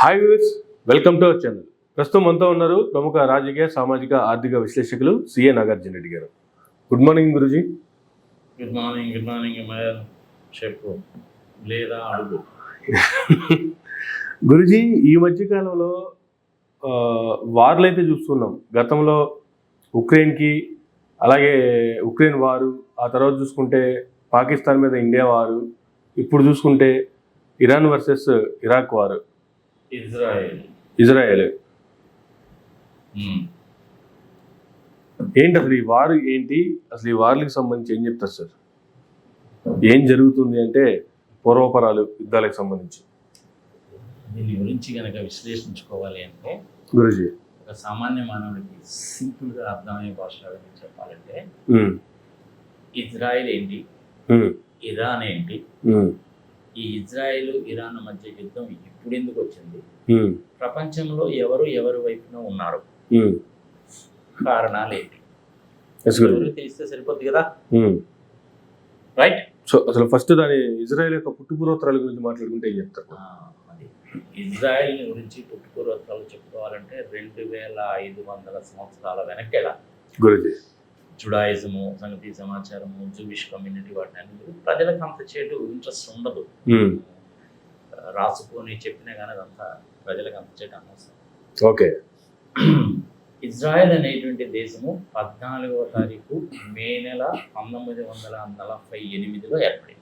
Hi viewers welcome to our channel ప్రస్తుతం మనతో ఉన్నారు ప్రముఖ రాజకీయ సామాజిక ఆర్థిక విశ్లేషకులు CA Nagarjuna Reddy garu. Good morning Guruji. Good morning good morning చెప్పు. లేదా అడుగు. గురుజీ ఈ మధ్య కాలంలో ఆ, వార్లు అయితే చూస్తున్నాం. గతంలో ఉక్రెయిన్కి అలాగే ఉక్రెయిన్ వారు ఆ తర్వాత చూసుకుంటే పాకిస్తాన్ మీద ఇండియా వారు ఇప్పుడు చూసుకుంటే ఇరాన్ వర్సెస్ ఇరాక్ వారు. ఇజ్రాయెల్. ఇజ్రాయెల్. ఏంటి అసలు ఈ వారు ఏంటి? అసలు ఈ వార్లకు సంబంధించి ఏం చెప్తారు సార్? ఏం జరుగుతుంది అంటే పూర్వపరాలు యుద్ధాలకు సంబంధించి. దీని గురించి కనుక విశ్లేషించుకోవాలి అంటే గురుజీ. ఒక సామాన్య మానవుడికి సింపుల్గా అర్థమయ్యే భాషలో చెప్పాలంటే ఇజ్రాయెల్ ఏంటి? ఇరాన్ ఏంటి? ఈ ఇజ్రాయెల్ ఇరాన్ మధ్య యుద్ధం ఇప్పుడు ఎందుకు వచ్చింది ప్రపంచంలో ఎవరు ఎవరి వైపున ఉన్నారు. కారణాలు ఏంటి? తెలిస్తే సరిపోద్ది కదా. రైట్ సో అసలు ఫస్ట్ దాని ఇజ్రాయెల్ యొక్క పుట్టుపూర్వోత్తరాల గురించి మాట్లాడుకుంటే ఏం చెప్తారు? ఇజ్రాయెల్ గురించి పుట్టుపూర్వత్రాలు చెప్పుకోవాలంటే రెండు వేల ఐదు వందల సంవత్సరాల వెనక్కి గురుజీ. జుడాయిజము సంగతి సమాచారము జూవిష్ కమ్యూనిటీ వాటిని అన్ని ప్రజలకు అంత చేటు ఇంట్రెస్ట్ ఉండదు. రాసుకొని చెప్పినా కానీ అదంతా ప్రజలకు అంత చేటు అనవసరం. ఓకే. ఇజ్రాయెల్ అనేటువంటి దేశము పద్నాలుగవ తారీఖు మే నెల పంతొమ్మిది వందల నలభై ఎనిమిదిలో ఏర్పడింది.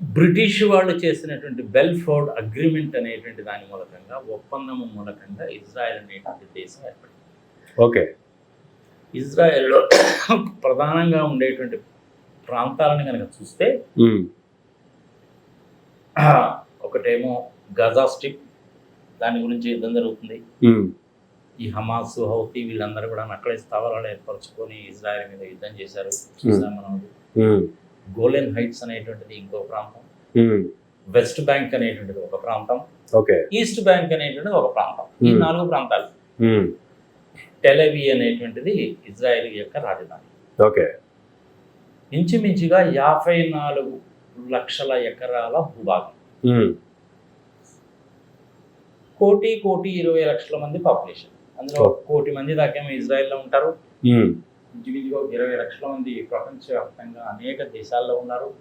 బ్రిటిష్ వాళ్ళు చేసినటువంటి బెల్ఫోర్డ్ అగ్రిమెంట్ అనేటువంటి దాని మూలకంగా ఒప్పందము మూలకంగా ఇజ్రాయెల్ అనేటువంటి దేశం ఏర్పడింది. ఓకే. ఇజ్రాయెల్లో ప్రధానంగా ఉండేటువంటి ప్రాంతాలను కనుక చూస్తే ఒకటేమో గజా స్ట్రిప్ దాని గురించి యుద్ధం జరుగుతుంది. ఈ హమాస్ హౌతీ వీళ్ళందరూ కూడా అక్కడే స్థావరాలు ఏర్పరచుకొని ఇజ్రాయెల్ మీద యుద్ధం చేశారు. చూసాం మనం. ఉమ్, గోలెన్ హైట్స్ అనేటువంటిది ఇంకో ప్రాంతం. వెస్ట్ బ్యాంక్ అనేటువంటిది ఒక ప్రాంతం. ఓకే. ఈస్ట్ బ్యాంక్ అనేటువంటిది ఒక ప్రాంతం. ఈ. నాలుగు ప్రాంతాలు. టెలవి అనేటువంటిది ఇజ్రాయెల్ యొక్క రాజధాని. ఓకే. ఇంచుమించుగా యాభై నాలుగు లక్షల ఎకరాల భూభాగం. కోటి కోటి ఇరవై లక్షల మంది పాపులేషన్. అందులో. కోటి మంది దాకేమో ఇజ్రాయెల్లో ఉంటారు. ఇంచుమించుగా ఇరవై లక్షల మంది ప్రపంచవ్యాప్తంగా అనేక దేశాల్లో ఉన్నారు.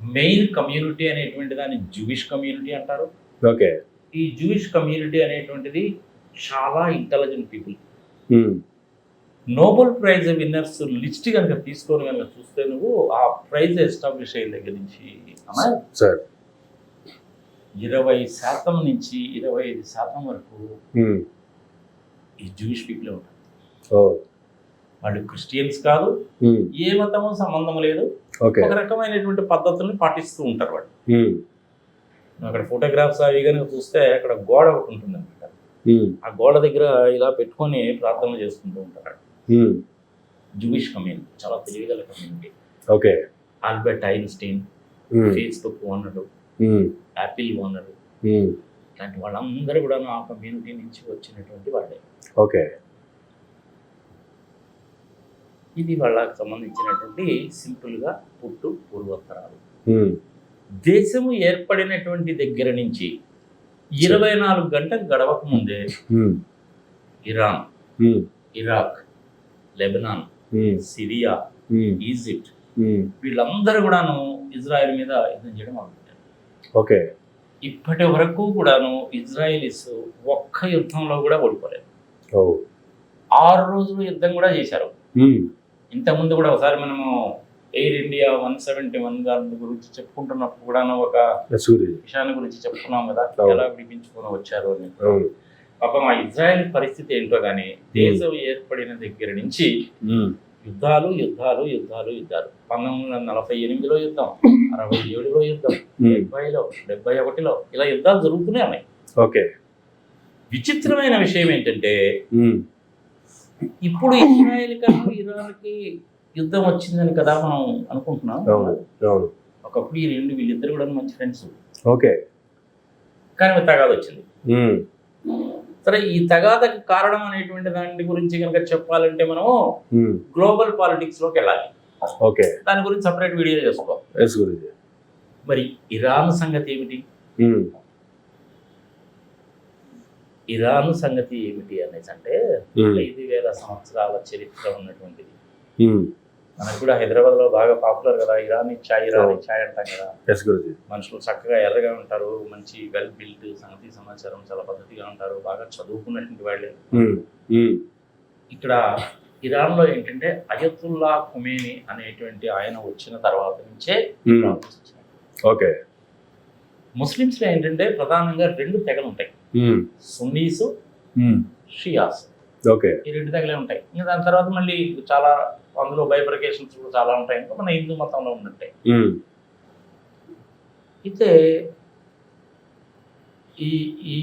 మెయిన్ కమ్యూనిటీ అనేటువంటి దాన్ని జూవిష్ కమ్యూనిటీ అంటారు. ఓకే. ఈ జూవిష్ కమ్యూనిటీ అనేటువంటిది చాలా intelligent people Nobel prize winners list కనుక తీసుకొని కనుక చూస్తే నువ్వు ఆ ప్రైజ్ ఎస్టాబ్లిష్ అయిన దగ్గర నుంచి సార్. ఇరవై శాతం నుంచి ఇరవై ఐదు శాతం వరకు ఉమ్, ఈ జూయిష్ పీపుల్ ఉంటారు. వాళ్ళు క్రిస్టియన్స్ కాదు ఉమ్, ఏ మతము సంబంధం లేదు. ఒక రకమైనటువంటి పద్ధతుల్ని పాటిస్తూ ఉంటారు వాళ్ళు. ఉమ్, అక్కడ ఫోటోగ్రాఫ్స్ అవి కనుక చూస్తే అక్కడ గోడ ఒకటి ఉంటుంది ఆ గోడ దగ్గర ఇలా పెట్టుకొని ప్రార్థనలు చేసుకుంటూ ఉంటారు. జూయిష్ కమ్యూనిటీ చాలా తెలివిగల community okay. Albert Einstein Facebook owner Apple owner. ఇలాంటి వాళ్ళందరూ కూడా ఆ కమ్యూనిటీ నుంచి వచ్చినటువంటి వాళ్ళే. ఓకే. ఇది వాళ్ళకి సంబంధించినటువంటి సింపుల్గా పుట్టు పూర్వోత్తరాలు. దేశము ఏర్పడినటువంటి దగ్గర నుంచి ఇరవై నాలుగు గంటలు గడవక ముందే Iran Iraq Lebanon Syria Egypt వీళ్ళందరూ కూడాను ఇజ్రాయెల్ మీద యుద్ధం చేయడం మొదలుపెట్టారు. ఓకే. ఇప్పటి వరకు కూడాను ఇజ్రాయెలీస్ ఒక్క యుద్ధంలో కూడా ఓడిపోలేదు. ఆరు రోజులు యుద్ధం కూడా చేశారు. ఇంతకుముందు కూడా ఒకసారి మనము Air India one seventy one దాని గురించి చెప్పుకుంటున్నప్పుడు కూడా ఒక విషయాన్ని గురించి చెప్పుకున్నాం కదా. ఎలా విడిపించుకొని వచ్చారు అని. పాపం ఆ ఇజ్రాయెల్ పరిస్థితి ఏంటో కానీ దేశం ఏర్పడిన దగ్గర నుంచి యుద్ధాలు యుద్ధాలు యుద్ధాలు యుద్ధాలు. పంతొమ్మిది వందల నలభై ఎనిమిదిలో యుద్ధం అరవై ఏడులో యుద్ధం డెబ్బైలో డెబ్బై ఒకటిలో ఇలా యుద్ధాలు జరుగుతూనే ఉన్నాయి. ఓకే. విచిత్రమైన విషయం ఏంటంటే ఇప్పుడు ఇజ్రాయెల్ కన్నా ఇరాన్కి యుద్ధం వచ్చిందని కదా మనం అనుకుంటున్నాం. ఒకప్పుడు ఈ రెండు వీళ్ళిద్దరు కూడా మంచి ఫ్రెండ్స్ ఓకే. కానీ తగాద వచ్చింది. సరే ఈ తగాదకి కారణం అనేటువంటి దాని గురించి కనుక చెప్పాలంటే మనము ఉమ్, గ్లోబల్ పాలిటిక్స్లోకి వెళ్ళాలి. ఓకే. దాని గురించి సపరేట్ వీడియో చేసుకో. మరి ఇరాన్ సంగతి ఏమిటి? ఇరాన్ సంగతి ఏమిటి అనేసి అంటే ఐదు వేల సంవత్సరాల చరిత్ర ఉన్నటువంటిది. మనకు కూడా హైదరాబాద్లో బాగా పాపులర్ కదా ఇరానీ ఛాయ్ ఇరానీ ఛాయ్ అంటాం కదా. మనుషులు చక్కగా ఎర్రగా ఉంటారు మంచి వెల్ బిల్ట్ సంగతి సమాచారం చాలా పద్ధతిగా ఉంటారు బాగా చదువుకున్నటువంటి వాళ్ళే. ఉమ్, ఉమ్, ఇక్కడ ఇరాన్లో ఏంటంటే అయతుల్లా ఖుమేని అనేటువంటి ఆయన వచ్చిన తర్వాత నుంచే ఓకే ముస్లిమ్స్లో ఏంటంటే ప్రధానంగా రెండు తెగలు ఉంటాయి. ఉమ్, సున్నీసు. షియాస్. ఓకే ఈ రెండు తెగలే ఉంటాయి. ఇంకా దాని తర్వాత మళ్ళీ చాలా అందులో బైబ్రికేషన్స్ కూడా చాలా ఉంటాయి. మన హిందూ మతంలో ఉన్నట్టే. అయితే ఈ ఈ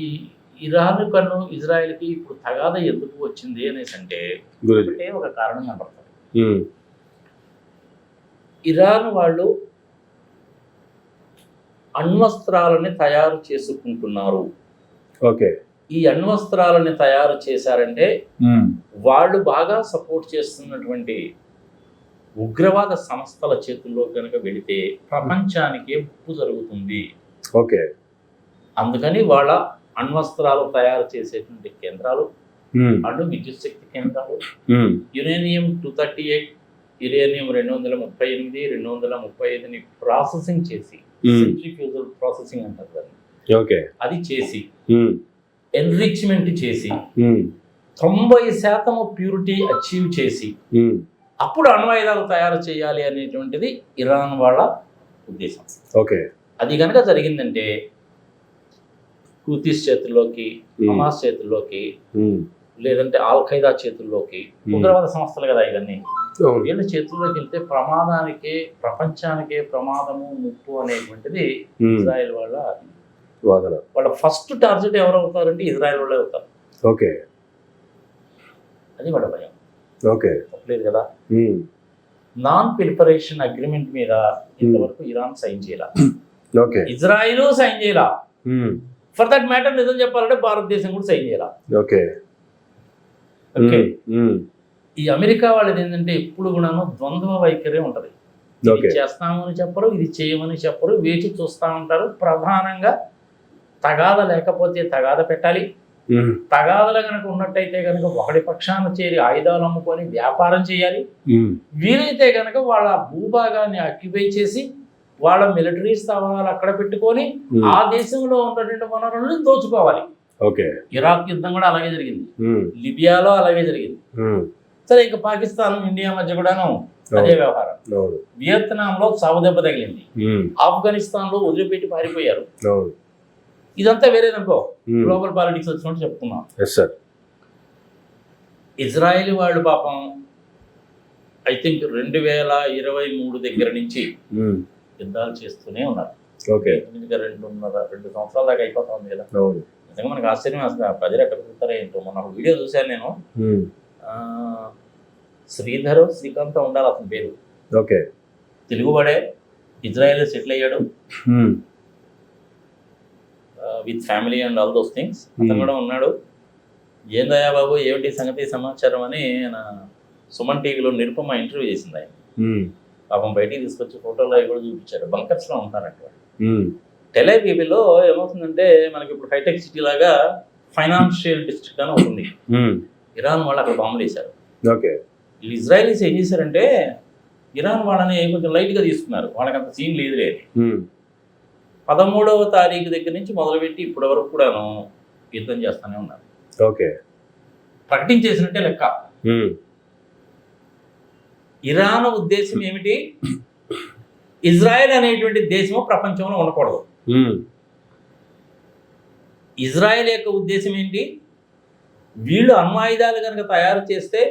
ఇరాన్ కన్ను ఇజ్రాయెల్కి ఇప్పుడు తగాద ఎందుకు వచ్చింది అనేసి అంటే ఒకటే ఒక కారణం కనపడుతుంది. ఇరాన్ వాళ్ళు అణ్వస్త్రాలని తయారు చేసుకుంటున్నారు. ఓకే. ఈ అణ్వస్త్రాలని తయారు చేశారంటే వాళ్ళు బాగా సపోర్ట్ చేస్తున్నటువంటి ఉగ్రవాద సంస్థల చేతుల్లో కనుక వెళితే ప్రపంచానికి ముప్పు జరుగుతుంది. ఓకే. అందుకని వాళ్ళ అణ్వస్త్రాలు తయారు చేసేటువంటి కేంద్రాలు అణు విద్యుత్ శక్తి కేంద్రాలు uranium two thirty eight uranium రెండు వందల ముప్పై ఎనిమిది రెండు వందల ముప్పై ఐదుని ప్రాసెసింగ్ చేసి. సెంట్రిఫ్యూజల్ ప్రాసెసింగ్ అంటారు దాన్ని. ఓకే. అది చేసి ఎన్రిచ్మెంట్ చేసి తొంభై శాతం ప్యూరిటీ అచీవ్ చేసి. అప్పుడు అణ్వాయుధాలు తయారు చేయాలి అనేటువంటిది ఇరాన్ వాళ్ళ ఉద్దేశం. ఓకే. అది కనుక జరిగిందంటే హూతీస్ చేతుల్లోకి హమాస్ చేతుల్లోకి. లేదంటే ఆల్ ఖైదా చేతుల్లోకి. ఉగ్రవాద సంస్థలు కదా ఇవన్నీ. వీళ్ళ చేతుల్లోకి వెళ్తే ప్రమాదానికే ప్రపంచానికే ప్రమాదము ముప్పు అనేటువంటిది ఇజ్రాయెల్ వాళ్ళ వాదన. వాళ్ళ ఫస్ట్ టార్గెట్ ఎవరు అవుతారంటే ఇజ్రాయెల్ వాళ్ళే అవుతారు. ఓకే. అది వాళ్ళ భయం. ఓకే. తప్పలేదు కదా? నాన్ ప్రిపరేషన్ అగ్రిమెంట్ మీద ఇంతవరకు ఇరాన్ సైన్ చేయాల. ఓకే. ఇజ్రాయిల్ సైన్ చేయాల. ఉమ్, ఫర్ దట్ మ్యాటర్ నిజం చెప్పాలంటే భారతదేశం కూడా సైన్ చేయాల. ఓకే. ఓకే. ఈ అమెరికా వాళ్ళది ఏంటంటే ఎప్పుడు కూడాను ద్వంద్వ వైఖరి ఉంటది. ఇది చేస్తామని చెప్పరు ఇది చేయమని చెప్పరు వేచి చూస్తా ఉంటారు. ప్రధానంగా తగాద లేకపోతే తగాద పెట్టాలి. తగాదలు కనుక ఉన్నట్టయితే కనుక ఒకటి పక్షాన చేరి ఆయుధాలు అమ్ముకొని వ్యాపారం చేయాలి. వీలైతే కనుక వాళ్ళ భూభాగాన్ని అక్యుపై చేసి వాళ్ళ మిలిటరీ స్థావరాలు అక్కడ పెట్టుకొని ఆ దేశంలో ఉన్నటువంటి వనరులను దోచుకోవాలి. ఓకే. ఇరాక్ యుద్ధం కూడా అలాగే జరిగింది. లిబియాలో అలాగే జరిగింది. సరే ఇంకా పాకిస్తాన్ ఇండియా మధ్య కూడాను అదే వ్యవహారం. అవును. వియత్నాంలో చావు దెబ్బ తగిలింది. ఉమ్, ఆఫ్ఘనిస్తాన్లో వదిలిపెట్టి పారిపోయారు. ఇదంతా వేరేదనుకో గ్లోబల్ పాలిటిక్స్ వచ్చినట్టు చెప్తున్నాం ఇజ్రాయెల్ వాళ్ళు పాపం ఐ థింక్ రెండు వేల ఇరవై మూడు దగ్గర నుంచి ఉమ్, యుద్ధాలు చేస్తూనే ఉన్నారు. ఓకే రెండున్నర రెండు సంవత్సరాల దాకా అయిపోతుంది కదా. నిజంగా మనకు ఆశ్చర్యం అసలు ప్రజలు ఎక్కడ పెరుగుతారో ఏంటో. మొన్న ఒక వీడియో చూశాను నేను. ఆ, శ్రీధర్ శ్రీకాంత్ ఉండాలి అతని పేరు. ఓకే తెలుగువాడే ఇజ్రాయెల్ సెటిల్ అయ్యాడు. With family and all those things అతను Hmm. కూడా ఉన్నాడు. ఏందయ్యా బాబు ఏమిటి సంగతి సమాచారం? అని ఆయన సుమన్ టీవీలో నిరుపమ ఇంటర్వ్యూ చేసింది ఆయన. ఉమ్, పాపం బయటికి తీసుకొచ్చి ఫోటోలు అవి కూడా చూపించారు బంకర్స్లో ఉంటారంట వాళ్ళు. ఉమ్, టెలైవీవీలో ఏమవుతుందంటే మనకి ఇప్పుడు హైటెక్ సిటీ లాగా ఫైనాన్షియల్ డిస్ట్రిక్ట్ అని ఉంది. ఇరాన్ వాళ్ళు అక్కడ బాంబులు వేశారు. ఓకే. ఇజ్రాయలీస్ ఏం చేశారంటే ఇరాన్ వాళ్ళని కొంచెం లైట్గా తీసుకున్నారు. వాళ్ళకి అంత సీన్ లేదు పదమూడవ తారీఖు దగ్గర నుంచి మొదలుపెట్టి ఇప్పటి వరకు కూడాను యుద్ధం చేస్తూనే ఉన్నారు. ఓకే. ప్రకటించేసినట్టే లెక్క. ఇరాన్ ఉద్దేశం ఏమిటి? ఇజ్రాయెల్ అనేటువంటి దేశము ప్రపంచంలో ఉండకూడదు. ఇజ్రాయెల్ యొక్క ఉద్దేశం ఏంటి? వీళ్ళు అణ్వాయుధాలు కనుక తయారు చేస్తే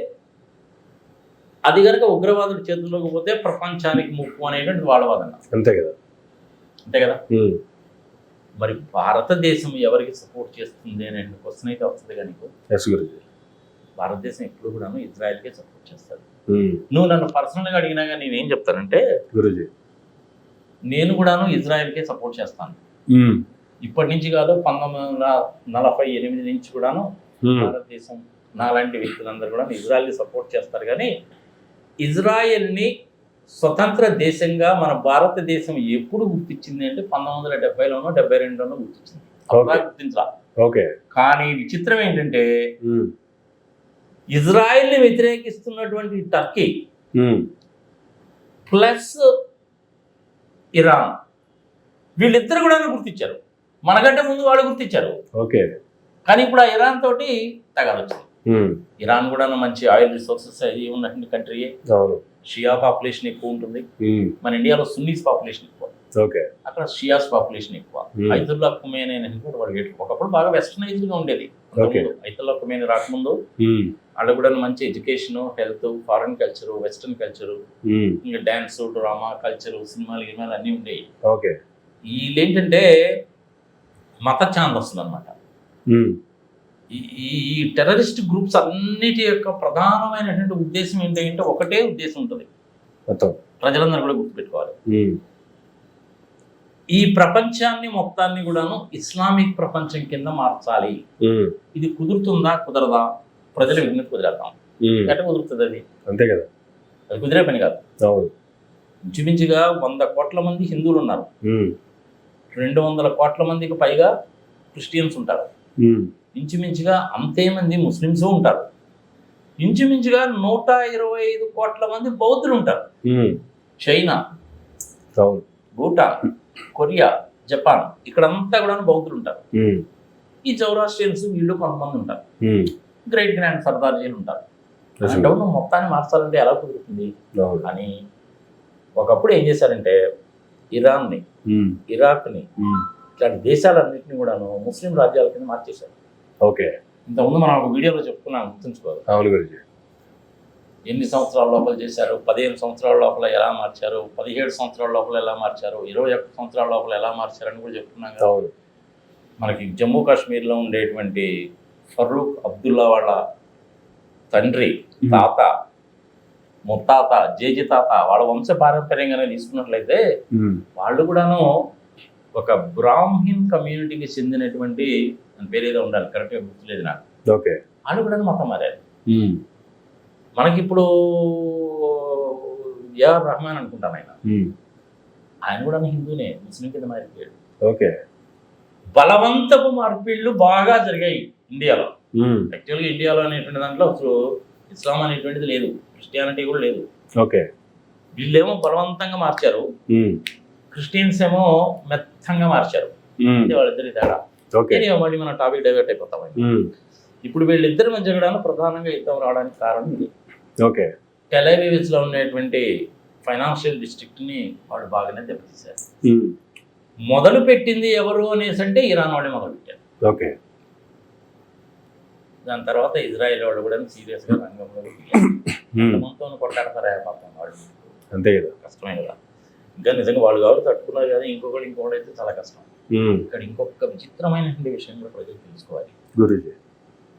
అది కనుక ఉగ్రవాదుల చేతుల్లోకి పోతే ప్రపంచానికి ముప్పు అనేటువంటి వాళ్ళ వాదన అంతే కదా. అంతే కదా? మరి భారతదేశం ఎవరికి సపోర్ట్ చేస్తుంది అనే క్వశ్చన్ అయితే వస్తుంది కానీ భారతదేశం ఎప్పుడు కూడాను ఇజ్రాయెల్కే సపోర్ట్ చేస్తుంది. ఉమ్, నువ్వు నన్ను పర్సనల్గా అడిగినా కానీ నేనేం చెప్తానంటే గురుజీ. నేను కూడాను ఇజ్రాయెల్కే సపోర్ట్ చేస్తాను. ఇప్పటి నుంచి కాదు పంతొమ్మిది వందల నలభై ఎనిమిది నుంచి కూడాను భారతదేశం నాలాంటి వ్యక్తులందరూ కూడా ఇజ్రాయెల్ని సపోర్ట్ చేస్తారు. కానీ ఇజ్రాయెల్ని స్వతంత్ర దేశంగా మన భారతదేశం ఎప్పుడు గుర్తించింది అంటే పంతొమ్మిది వందల డెబ్బైలోనో డెబ్బై రెండులోనో గుర్తించింది గుర్తించరా? ఓకే. కానీ విచిత్రం ఏంటంటే ఇజ్రాయెల్ని వ్యతిరేకిస్తున్నటువంటి టర్కీ ప్లస్ ఇరాన్ వీళ్ళిద్దరు కూడా గుర్తించారు. మనకంటే ముందు వాళ్ళు గుర్తించారు. ఓకే. కానీ ఇప్పుడు ఆ ఇరాన్ తోటి తగాలొచ్చింది ఇరాన్ కూడా మంచి ఆయిల్ రిసోర్సెస్ అవి ఉన్నటువంటి కంట్రీ షియా పాపులేషన్ ఎక్కువ ఉంటుంది. మన ఇండియాలో సున్నీస్ పాపులేషన్ ఎక్కువ. ఓకే. అక్కడ షియాస్ పాపులేషన్ ఎక్కువ. ఐతుల్లా కుమేన్ అనేటువంటి ఏడు- ఒకప్పుడు బాగా వెస్టర్నైజ్డ్గా ఉండేది. ఐతుల్లా కుమేన్ రాకముందు వాళ్ళు కూడా మంచి education health foreign culture western culture ఇంకా డ్యాన్స్ డ్రామా కల్చర్ సినిమాలు గినిమాలు అన్నీ ఉండేవి. ఓకే. వీళ్ళు ఏంటంటే మత ఛానల్ వస్తుంది అనమాట ఈ టెర్రరిస్ట్ గ్రూప్స్ అన్నిటి యొక్క ప్రధానమైనటువంటి ఉద్దేశం ఏంటంటే ఒకటే ఉద్దేశం ఉంటుంది. ప్రజలందరూ కూడా గుర్తుపెట్టుకోవాలి. ఈ ప్రపంచాన్ని మొత్తాన్ని కూడాను ఇస్లామిక్ ప్రపంచం కింద మార్చాలి. ఇది కుదురుతుందా కుదరదా? ప్రజల విజ్ఞత కుదిరేద్దాం. ఎట్ట కుదురుతుంది అది? అంతే కదా. అది కుదిరే పని కాదు. ఇంచుమించుగా వంద కోట్ల మంది హిందువులు ఉన్నారు. రెండు వందల కోట్ల మందికి పైగా క్రిస్టియన్స్ ఉంటారు. ఇంచుమించుగా అంతే మంది ముస్లిమ్స్ ఉంటారు. ఇంచుమించుగా నూట ఇరవై ఐదు కోట్ల మంది బౌద్ధులు ఉంటారు. చైనా భూటాన్ కొరియా జపాన్ ఇక్కడంతా కూడా బౌద్ధులు ఉంటారు. ఈ జౌరాస్ట్రియన్స్ వీళ్ళు కొంతమంది ఉంటారు. గ్రేట్ గ్రాండ్ సర్దార్జీలు ఉంటారు. అంటే మొత్తాన్ని మార్చాలంటే ఎలా కుదురుతుంది? అని ఒకప్పుడు ఏం చేశారంటే ఇరాన్ని ఇరాక్ని ఇట్లాంటి దేశాలన్నింటినీ కూడాను ముస్లిం రాజ్యాల కింద మార్చేశారు. ఓకే. ఇంతకుముందు మనం ఒక వీడియోలో చెప్పుకున్నాం గుర్తుంచుకోవాలి. అవును గురించి. ఎన్ని సంవత్సరాల లోపల చేశారు? పదిహేను సంవత్సరాల లోపల ఎలా మార్చారు? పదిహేడు సంవత్సరాల లోపల ఎలా మార్చారు? ఇరవై ఒక్క సంవత్సరాల లోపల ఎలా మార్చారు అని కూడా చెప్పుకున్నాం కదా. మనకి జమ్మూ కాశ్మీర్లో ఉండేటువంటి ఫరూక్ అబ్దుల్లా వాళ్ళ తండ్రి తాత ముత్తాత జేజి తాత వాళ్ళ వంశ పారంపర్యంగానే తీసుకున్నట్లయితే వాళ్ళు కూడాను ఒక బ్రాహ్మిన్ కమ్యూనిటీకి చెందినటువంటి పేరు ఏదో ఉండాలి. కరెక్ట్గా గుర్తులేదు నాకు. ఓకే. వాళ్ళు కూడా మతం మారారు. మనకిప్పుడు ఏఆర్ రహమాన్ అనుకుంటాను ఆయన ఆయన కూడా హిందూనే ముస్లిం కింద మారిపోయాడు. ఓకే. బలవంతపు మార్పిళ్ళు బాగా జరిగాయి ఇండియాలో. యాక్చువల్గా ఇండియాలో అనేటువంటి దాంట్లో అసలు ఇస్లాం అనేటువంటిది లేదు. క్రిస్టియానిటీ కూడా లేదు. ఓకే. వీళ్ళేమో బలవంతంగా మార్చారు. క్రిస్టియన్స్ ఏమో మెత్తంగా మార్చారు. వాళ్ళిద్దరి తేడా. మళ్ళీ మన టాపిక్ డైవర్ట్ అయిపోతాం ఇప్పుడు వీళ్ళిద్దరి మధ్య కూడా ప్రధానంగా యుద్ధం రావడానికి కారణం ఇది. ఓకే. టెలైవివ్స్లో ఉన్నటువంటి ఫైనాన్షియల్ డిస్ట్రిక్ట్ని వాళ్ళు బాగానే దెబ్బతీశారు. మొదలు పెట్టింది ఎవరు అనేసి అంటే ఇరాన్ వాళ్ళే మొదలు పెట్టారు. ఓకే. దాని తర్వాత ఇజ్రాయెల్ వాళ్ళు కూడా సీరియస్గా రంగంలో మనతో కొట్టాడతారా పాపం వాళ్ళు. అంతే కదా. కష్టమే కదా. ఇంకా నిజంగా వాళ్ళు కాబట్టి తట్టుకున్నారు కానీ ఇంకొకటి ఇంకొకటి అయితే చాలా కష్టం. ఇక్కడ ఇంకొక విచిత్రమైనటువంటి విషయం కూడా ప్రజలు తెలుసుకోవాలి. గురుజీ.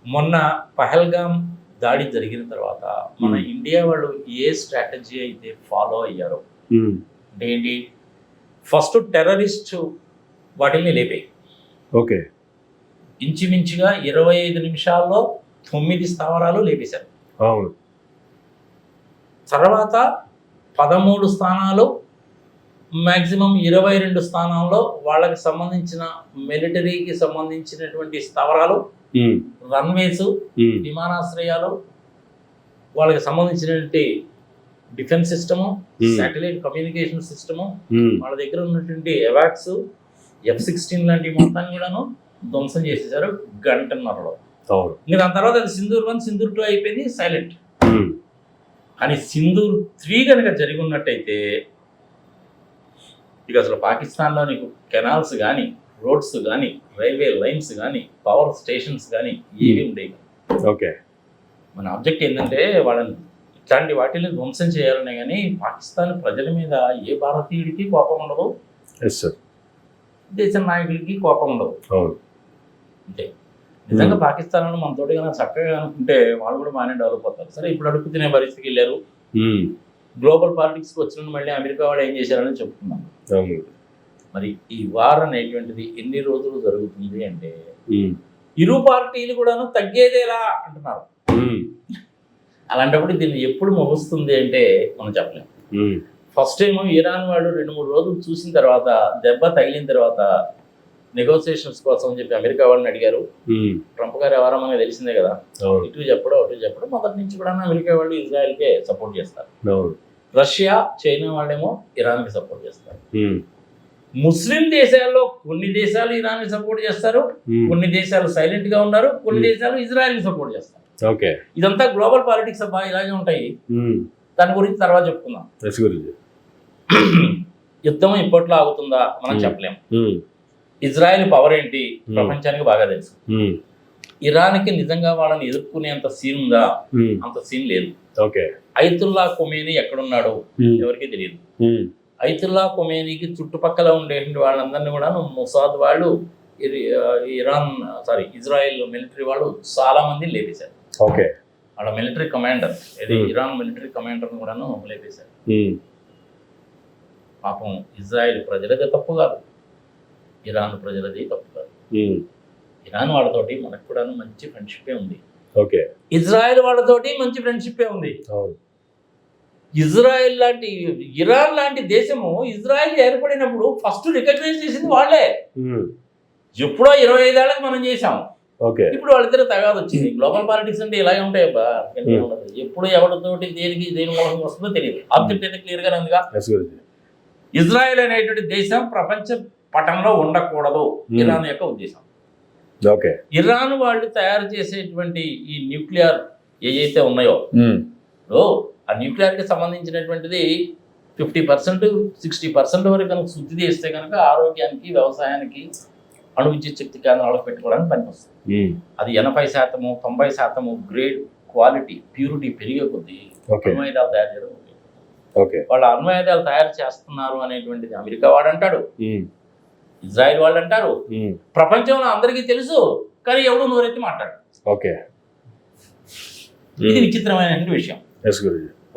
మొన్న పహల్గామ్ దాడి జరిగిన తర్వాత మన. ఇండియా వాళ్ళు ఏ స్ట్రాటజీ అయితే ఫాలో అయ్యారో అంటే ఏంటి ఫస్ట్ టెర్రరిస్ట్ వాటిని లేపాయి. ఓకే. ఇంచుమించుగా ఇరవై ఐదు నిమిషాల్లో తొమ్మిది స్థావరాలు లేపేశారు. అవును. తర్వాత పదమూడు స్థానాలు మ్యాక్సిమం ఇరవై రెండు స్థానాల్లో వాళ్ళకి సంబంధించిన మిలిటరీకి సంబంధించినటువంటి స్థావరాలు రన్వేస్ విమానాశ్రయాలు వాళ్ళకి సంబంధించినటువంటి defence system. Satellite communication system వాళ్ళ దగ్గర ఉన్నటువంటి ఎవాక్స్ ఎఫ్ సిక్స్టీన్ లాంటి మొత్తాన్ని కూడాను ధ్వంసం చేసేసారు గంటన్నరలో. ఇంకా దాని తర్వాత అది సింధూర్ వన్ సింధూర్ టూ అయిపోయింది సైలెంట్. కానీ సింధూర్ త్రీ కనుక జరిగి ఉన్నట్టయితే ఇక అసలు పాకిస్తాన్లో నీకు కెనాల్స్ కానీ రోడ్స్ కానీ రైల్వే లైన్స్ కానీ పవర్ స్టేషన్స్ కానీ ఏవి ఉండేవి. ఓకే మన ఆబ్జెక్ట్ ఏంటంటే వాళ్ళని ఇట్లాంటి వాటిని ధ్వంసం చేయాలనే కానీ పాకిస్తాన్ ప్రజల మీద ఏ భారతీయుడికి కోపం ఉండదు? ఎస్ సార్ దేశ నాయకులకి కోపం ఉండదు. అంటే నిజంగా పాకిస్తాన్ వాళ్ళు మనతోటి కనుక చక్కగా అనుకుంటే వాళ్ళు కూడా బాగానే డెవలప్ అవుతారు. సరే ఇప్పుడు అడుగు తినే పరిస్థితికి వెళ్ళారు. ఉమ్, గ్లోబల్ పాలిటిక్స్కి వచ్చిన మళ్ళీ అమెరికా వాళ్ళు ఏం చేశారని అవును. మరి ఈ వార్ అనేటువంటిది ఎన్ని రోజులు జరుగుతుంది అంటే ఇరు పార్టీలు కూడాను తగ్గేదేలా అంటున్నారు. అలాంటప్పుడు దీన్ని ఎప్పుడు ముగుస్తుంది అంటే మనం చెప్పలేం. ఉమ్, ఫస్ట్ టైం ఇరాన్ వాళ్ళు రెండు మూడు రోజులు చూసిన తర్వాత దెబ్బ తగిలిన తర్వాత నెగోసియేషన్స్ కోసం అని చెప్పి అమెరికా వాళ్ళని అడిగారు. ట్రంప్ గారు ఎవరో తెలిసిందే కదా? ఇటు చెప్పడం అటు చెప్పడం మొదటి నుంచి కూడా అమెరికా వాళ్ళు ఇజ్రాయెల్కే సపోర్ట్ చేస్తారు. రష్యా చైనా వాళ్ళేమో ఇరాన్కి సపోర్ట్ చేస్తారు. ముస్లిం దేశాల్లో కొన్ని దేశాలు ఇరాన్ని సపోర్ట్ చేస్తారు కొన్ని దేశాలు సైలెంట్గా ఉన్నారు కొన్ని. దేశాలు ఇజ్రాయెల్ని సపోర్ట్ చేస్తారు. ఓకే. ఇదంతా గ్లోబల్ పాలిటిక్స్ అబ్బా ఇలాగే ఉంటాయి. దాని గురించి తర్వాత చెప్పుకుందాం. యుద్ధం ఇప్పట్లో ఆగుతుందా? మనం Hmm. ఇజ్రాయెల్ పవర్ ఏంటి. ప్రపంచానికి బాగా తెలుసు. ఇరాన్కి నిజంగా వాళ్ళని ఎదుర్కొనేంత సీన్ ఉందా? అంత సీన్ లేదు. ఓకే. ఐతుల్లా కొమేని ఎక్కడున్నాడు ఎవరికి తెలియదు. ఐతుల్లా కొమేనికి చుట్టుపక్కల ఉండే వాళ్ళందరినీ కూడా మొసాద్ వాళ్ళు ఇరాన్ సారీ ఇజ్రాయెల్ మిలిటరీ వాళ్ళు చాలా మంది లేపేశారు. ఓకే. వాళ్ళ మిలిటరీ కమాండర్ ఇది. ఇరాన్ మిలిటరీ కమాండర్ కూడాను లేపేశారు. పాపం ఇజ్రాయెల్ ప్రజలదే తప్పు కాదు. ఇరాన్ ప్రజలది తప్పు కాదు. ఇరాన్ వాళ్ళతోటి మనకు కూడాను మంచి ఫ్రెండ్షిప్పే ఉంది. ఓకే. ఇజ్రాయెల్ వాళ్ళతోటి మంచి ఫ్రెండ్షిప్పే ఉంది. ఇజ్రాయెల్ లాంటి ఇరాన్ లాంటి దేశము ఇజ్రాయెల్ ఏర్పడినప్పుడు ఫస్ట్ రికగ్నైజ్ చేసింది వాళ్ళే. ఎప్పుడో ఇరవై ఐదేళ్ళకి మనం చేసాం ఓకే. ఇప్పుడు వాళ్ళిద్దరు తగాదు వచ్చింది. గ్లోబల్ పాలిటిక్స్ అంటే ఇలాగే ఉంటాయి. ఎప్పుడు ఎవరితోటి దేనికి దేని మూలంగా వస్తుందో తెలియదు. ఆబ్జెక్ట్ అయితే క్లియర్ గానే ఉందిగా. ఇజ్రాయెల్ అనేటువంటి దేశం ప్రపంచ పటంలో ఉండకూడదు. ఇరాన్ యొక్క ఉద్దేశం. ఓకే. ఇరాన్ వాళ్ళు తయారు చేసేటువంటి ఈ న్యూక్లియర్ ఏవైతే ఉన్నాయో ఆ న్యూక్లియర్కి సంబంధించినటువంటిది ఫిఫ్టీ పర్సెంట్ సిక్స్టీ పర్సెంట్ వరకు కనుక శుద్ధి చేస్తే కనుక ఆరోగ్యానికి వ్యవసాయానికి అణు విద్యుత్ శక్తి కేంద్రాలకు పెట్టుకోవడానికి పనికొస్తుంది. అది ఎనభై శాతము తొంభై శాతము గ్రేడ్ క్వాలిటీ ప్యూరిటీ పెరిగే కొద్దీ ఓకే. అణ్వాయుధాలు తయారు చేయడం. వాళ్ళ అణ్వాయుధాలు తయారు చేస్తున్నారు అనేటువంటిది అమెరికా వాడు అంటాడు ఇజ్రాయెల్ వాళ్ళు అంటారు. ప్రపంచంలో అందరికీ తెలుసు కానీ ఎవడు నోరెత్తి మాట్లాడు ఓకే. ఇది విచిత్రమైనటువంటి విషయం.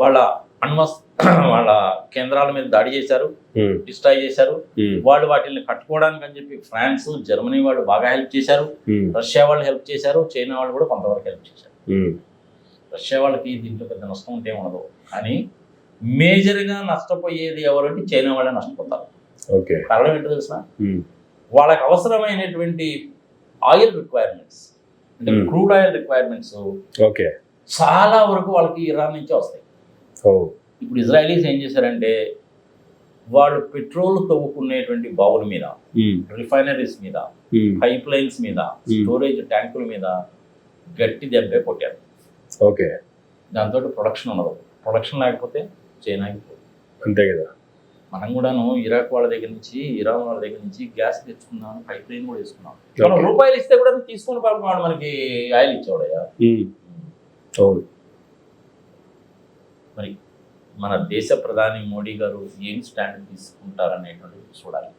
వాళ్ళ అణ్వస్ వాళ్ళ కేంద్రాల మీద దాడి చేశారు డిస్ట్రాయ్ చేశారు. వాళ్ళు వాటిని కట్టుకోవడానికి అని చెప్పి ఫ్రాన్స్ జర్మనీ వాళ్ళు బాగా హెల్ప్ చేశారు. రష్యా వాళ్ళు హెల్ప్ చేశారు చైనా వాళ్ళు కూడా కొంతవరకు హెల్ప్ చేశారు. రష్యా వాళ్ళకి దీంట్లో పెద్ద నష్టం ఉంటే ఉండదు కానీ మేజర్గా నష్టపోయేది ఎవరంటే చైనా వాళ్ళే నష్టపోతారు. కారణం ఏంటో తెలిసిన ఉమ్, వాళ్ళకి అవసరమైనటువంటి ఆయిల్ రిక్వైర్మెంట్స్ అంటే Hmm. Crude oil requirements okay. చాలా వరకు వాళ్ళకి ఇరాన్ నుంచే వస్తాయి. ఇప్పుడు ఇజ్రాయలీస్ ఏం చేశారంటే వాళ్ళు పెట్రోల్ తవ్వుకునేటువంటి బావుల మీద ఉమ్, రిఫైనరీస్ మీద పైప్ లైన్స్ మీద Hmm. స్టోరేజ్ ట్యాంకుల మీద గట్టి దెబ్బే కొట్టారు. ఓకే. దాంతో ప్రొడక్షన్ ఉండదు. ప్రొడక్షన్ లేకపోతే చైనాకి. అంతే కదా. మనం కూడాను ఇరాక్ వాళ్ళ దగ్గర నుంచి ఇరాన్ వాళ్ళ దగ్గర నుంచి గ్యాస్ తెచ్చుకున్నాం పైప్ లైన్ కూడా వేసుకున్నాం మనం. రూపాయలు ఇస్తే కూడా తీసుకుని పాపం వాడు మనకి ఆయిల్ ఇచ్చేవాడయ్యా. అవును. మరి మన దేశ ప్రధాని మోడీ గారు ఏం స్టాండ్ తీసుకుంటారనేటువంటిది చూడాలి.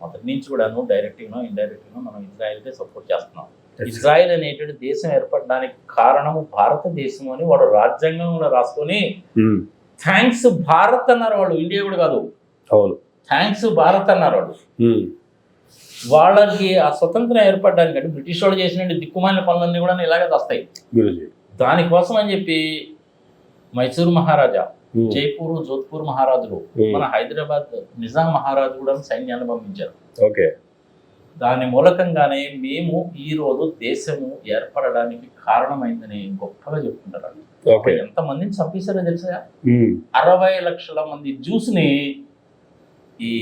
మొదటి నుంచి కూడాను డైరెక్ట్గానో ఇండైరెక్ట్గానో మనం ఇజ్రాయెల్కే సపోర్ట్ చేస్తున్నాం. ఇజ్రాయెల్ అనేటువంటి దేశం ఏర్పడడానికి కారణము భారతదేశం అని వాడు రాజ్యాంగంలో రాసుకొని ఉమ్, థ్యాంక్స్ భారత్ అన్నారు వాళ్ళు ఇండియా కూడా కాదు. అవును. థ్యాంక్స్ భారత్ అన్నారు వాళ్ళు వాళ్ళకి ఆ స్వతంత్రం ఏర్పడడానికి అంటే బ్రిటిష్ వాళ్ళు చేసిన దిక్కుమాలిన పనులన్నీ కూడా ఇలాగే వస్తాయి. దానికోసం అని చెప్పి మైసూర్ మహారాజా జైపూర్ జోధ్పూర్ మహారాజులు మన హైదరాబాద్ నిజాం మహారాజు కూడా సైన్యాన్ని పంపించారు. ఓకే. దాని మూలకంగానే మేము ఈ రోజు దేశము ఏర్పడడానికి కారణమైందని గొప్పగా చెప్పుకుంటారు. ఎంత మందిని చంపేశారో తెలుసా? అరవై లక్షల మంది జ్యూస్ని ఈ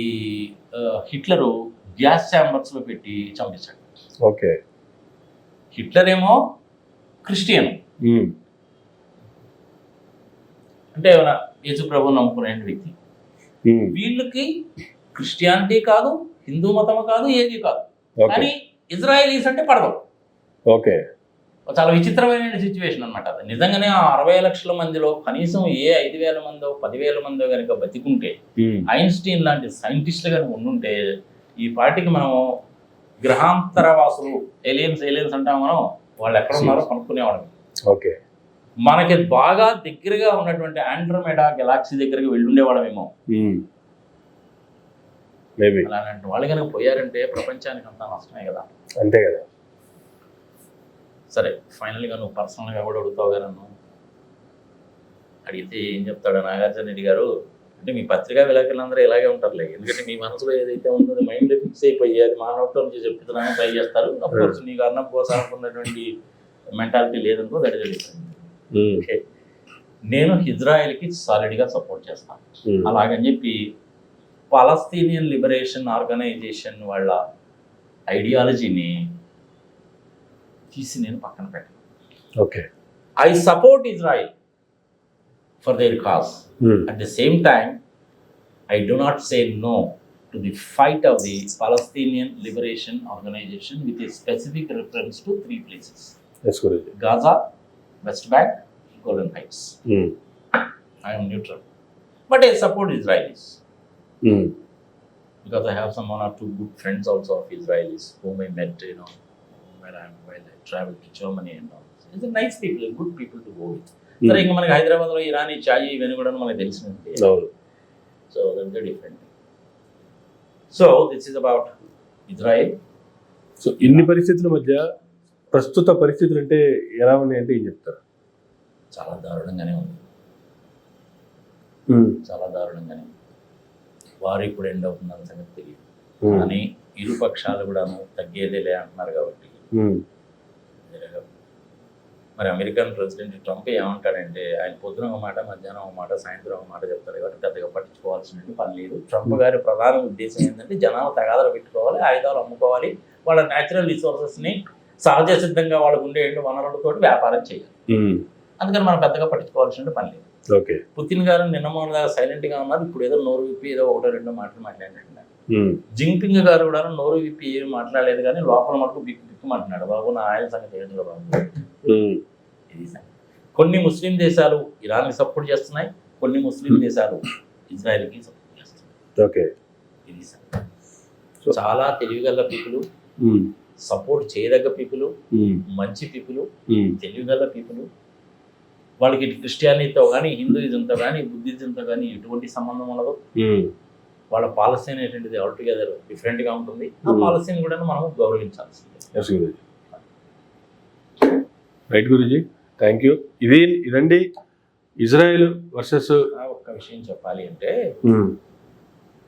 ఆ, హిట్లరు గ్యాస్ ఛాంబర్స్లో పెట్టి చంపేశాడు. ఓకే. హిట్లర్ ఏమో క్రిస్టియన్ అంటే ఏమైనా యేసు ప్రభు నమ్ముకునే వ్యక్తి వీళ్ళకి క్రిస్టియానిటీ కాదు హిందూ మతం కాదు ఏది కాదు. కానీ ఇజ్రాయలీస్ అంటే పడదు. ఓకే. చాలా విచిత్రమైన సిచ్యువేషన్ అనమాట అది. నిజంగానే ఆ అరవై లక్షల మందిలో కనీసం ఏ ఐదు వేల మందో పదివేల మందో కనుక బతికుంటే ఐన్స్టీన్ లాంటి సైంటిస్టులు కనుక ఉండుంటే ఈ పార్టీకి మనం గ్రహాంతర వాసులు ఏలియన్స్ ఏలియన్స్ అంటాం మనం వాళ్ళు ఎక్కడ ఉన్నారో కనుక్కునేవాళ్ళం. ఓకే. మనకి బాగా దగ్గరగా ఉన్నటువంటి ఆండ్రోమెడా గెలాక్సీ దగ్గరికి వెళ్ళుండేవాళ్ళమేమో. అలాంటి వాళ్ళు కనుక పోయారంటే ప్రపంచానికి అంతా నష్టమే కదా. అంతే కదా. సరే ఫైనల్గా నువ్వు పర్సనల్గా కూడా అడుగుతావు కదా నన్ను. అడిగితే ఏం చెప్తాడు నాగార్జున రెడ్డి గారు? అంటే మీ పత్రికా విలేకరులందరూ ఇలాగే ఉంటారులే. ఎందుకంటే మీ మనసులో ఏదైతే ఉందో మైండ్ ఫిక్స్ అయిపోయి అది మా నోట్లో నుంచి చెప్తున్నాను ట్రై చేస్తారు. అఫ్కోర్స్ నీకు అన్నం కోసం అనుకున్నటువంటి మెంటాలిటీ లేదనుకో ఇస్ ఉమ్, ఓకే. నేను ఇజ్రాయెల్కి సాలిడ్గా సపోర్ట్ చేస్తాను. ఉమ్, అలాగని చెప్పి పాలస్తీనియన్ లిబరేషన్ ఆర్గనైజేషన్ వాళ్ళ ఐడియాలజీని తీసి నేను పక్కన పెట్టాను okay I support Israel for their cause um, At the same time, I do not say no to the fight of the Palestinian Liberation Organization with a specific reference to three places yes Guruji Gaza, West Bank, Golden Heights. Um, I am neutral. But I support Israelis um, because I have some one or two good friends also of Israelis whom I met, you know, when I, while I traveled to Germany and all. It's a nice people, good people to go with. సరే ఇంకా మనకి హైదరాబాద్లో ఇరానీ చాయ్ ఇవన్నీ కూడా మనకి So that's very different. So this is about Israel. So ఇన్ని పరిస్థితుల మధ్య ప్రస్తుత పరిస్థితులు అంటే ఎలా ఉన్నాయంటే ఏం చెప్తారు చాలా దారుణంగానే ఉంది చాలా దారుణంగానే ఉంది వారు ఇప్పుడు ఎండ్ అవుతుందన్న సంగతి తెలియదు కానీ ఇరు పక్షాలు కూడాను తగ్గేదేలే అంటున్నారు కాబట్టి. మరి అమెరికన్ ప్రెసిడెంట్ ట్రంప్ ఏమంటాడంటే ఆయన పొద్దున ఒక మాట మధ్యాహ్నం ఒక మాట సాయంత్రం ఒక మాట చెప్తారు కాబట్టి పెద్దగా పట్టించుకోవాల్సిన పని లేదు. ట్రంప్ గారి ప్రధాన ఉద్దేశం ఏంటంటే జనాలు తగాదలు పెట్టుకోవాలి ఆయుధాలు అమ్ముకోవాలి వాళ్ళ న్యాచురల్ రిసోర్సెస్ని సహజ సిద్ధంగా వాళ్ళకు ఉండే వనరులతో వ్యాపారం చేయాలి. అందుకని మనం పెద్దగా పట్టించుకోవాల్సిన పని లేదు. ఓకే. పుతిన్ గారు నిన్న మొన్న సైలెంట్గా ఉన్నారు. ఇప్పుడు ఏదో నోరు విప్పి ఏదో ఒకటో రెండో మాటలు మాట్లాడినట్టున్నారు. ఉమ్, జింపింగ్ గారు కూడా నోరు విప్పి ఏమి మాట్లాడలేదు కానీ లోపల మటుకు బిక్కు బిక్కు మాట్లాడాడు బాబు నా ఆయన సంగతి ఏంటో బాబు? ఇది. కొన్ని ముస్లిం దేశాలు ఇరాన్కి సపోర్ట్ చేస్తున్నాయి కొన్ని ముస్లిం దేశాలు ఇజ్రాయెల్కి సపోర్ట్ చేస్తున్నాయి. ఓకే. ఇది. చాలా తెలివిగల పీపుల్ సపోర్ట్ చేయదగ్గ పీపుల్ మంచి పీపుల్ తెలివిగల పీపుల్. వాళ్ళకి క్రిస్టియానిటీతో కానీ హిందూయిజంతో కానీ బుద్ధిజంతో కానీ ఎటువంటి సంబంధం ఉండదు. వాళ్ళ పాలసీ అనేటువంటిది ఆల్టుగెదర్ డిఫరెంట్గా ఉంటుంది. ఆ Hmm. పాలసీని కూడా మనం గౌరవించాల్సిందే. రైట్ గురూజీ థ్యాంక్ యూ ఇది ఇదండి ఇజ్రాయెల్ వర్సెస్ ఒక్క విషయం చెప్పాలి అంటే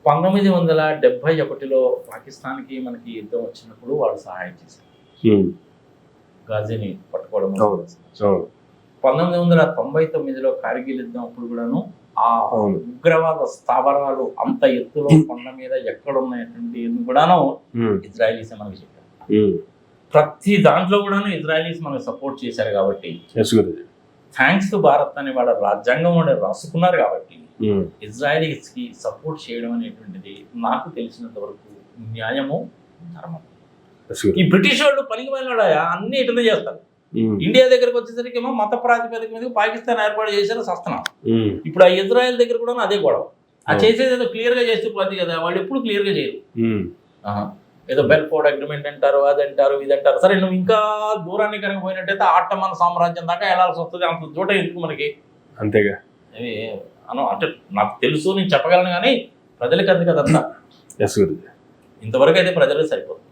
పంతొమ్మిది వందల డెబ్బై ఒకటిలో పాకిస్తాన్కి మనకి యుద్ధం వచ్చినప్పుడు వాళ్ళు సహాయం చేశారు. గాజీని పట్టుకోవడం పంతొమ్మిది వందల తొంభై తొమ్మిదిలో కార్గిల్ యుద్ధం అప్పుడు కూడాను ఆ ఉగ్రవాద స్థావరాలు అంత ఎత్తులో కొండ మీద ఎక్కడ ఉన్నాయటువంటి కూడాను ఇజ్రాయలీస్ మనకి చెప్పారు. ప్రతి దాంట్లో కూడాను ఇజ్రాయలీస్ మనకు సపోర్ట్ చేశారు కాబట్టి థ్యాంక్స్ టు భారత్ అని వాళ్ళ రాజ్యాంగం రాసుకున్నారు కాబట్టి ఇజ్రాయలీస్కి సపోర్ట్ చేయడం అనేటువంటిది నాకు తెలిసినంత వరకు న్యాయము ధర్మం ఈ బ్రిటిష్ వాళ్ళు పనికి వెళ్ళాడా అన్ని ఇట్లనే చేస్తారు. ఇండియా దగ్గరకు వచ్చేసరికి ఏమో మత ప్రాతిపదిక మీద పాకిస్తాన్ ఏర్పాటు చేశారు సస్తనం. ఇప్పుడు ఆ ఇజ్రాయెల్ దగ్గర కూడా అదే గొడవ. ఆ. చేసేది ఏదో క్లియర్గా చేస్తే పోతుంది కదా వాళ్ళు ఎప్పుడు క్లియర్గా చేయరు. ఏదో బెల్ఫోర్డ్ అగ్రిమెంట్ అంటారు అది అంటారు ఇది అంటారు. సరే నువ్వు ఇంకా దూరాన్ని కనుక పోయినట్టయితే ఆట్టమన్ సామ్రాజ్యం దాకా వెళ్ళాల్సి వస్తుంది అంత దూట ఎందుకు మనకి? అంతేగా. అవి అను అంటే నాకు తెలుసు నేను చెప్పగలను కానీ ప్రజలకి అది కదంతా గురూజీ. ఇంతవరకు అయితే ప్రజలకు సరిపోతుంది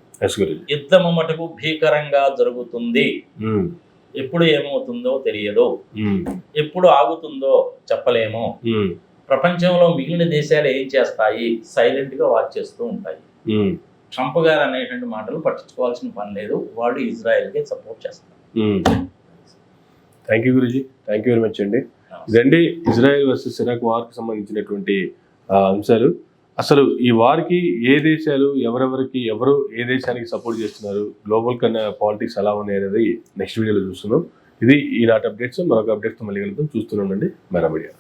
యుద్ధము మటుకు భీకరంగా జరుగుతుంది. ఎప్పుడు ఏమవుతుందో తెలియదు. ఎప్పుడు ఆగుతుందో చెప్పలేము. ప్రపంచంలో మిగిలిన దేశాలు ఏం చేస్తాయి? సైలెంట్గా వాచ్ చేస్తూ ఉంటాయి. ట్రంప్ గారు అనేటువంటి మాటలు పట్టించుకోవాల్సిన పని లేదు. వాళ్ళు ఇజ్రాయెల్కి సపోర్ట్ చేస్తారు. Thank you guruji. Thank you very much అండి. ఇదండి ఇజ్రాయెల్ వర్సెస్ ఇరాక్ వార్కి సంబంధించినటువంటి అంశాలు. అసలు ఈ వారికి ఏ దేశాలు ఎవరెవరికి ఎవరు ఏ దేశానికి సపోర్ట్ చేస్తున్నారు గ్లోబల్ కన్నా పాలిటిక్స్ ఎలా ఉన్నాయి అనేది నెక్స్ట్ వీడియోలో చూస్తున్నాం. ఇది ఈనాటి అప్డేట్స్ మరొక అప్డేట్స్ మళ్ళీ కలుద్దాం. చూస్తున్నానండి మెరా మీడియా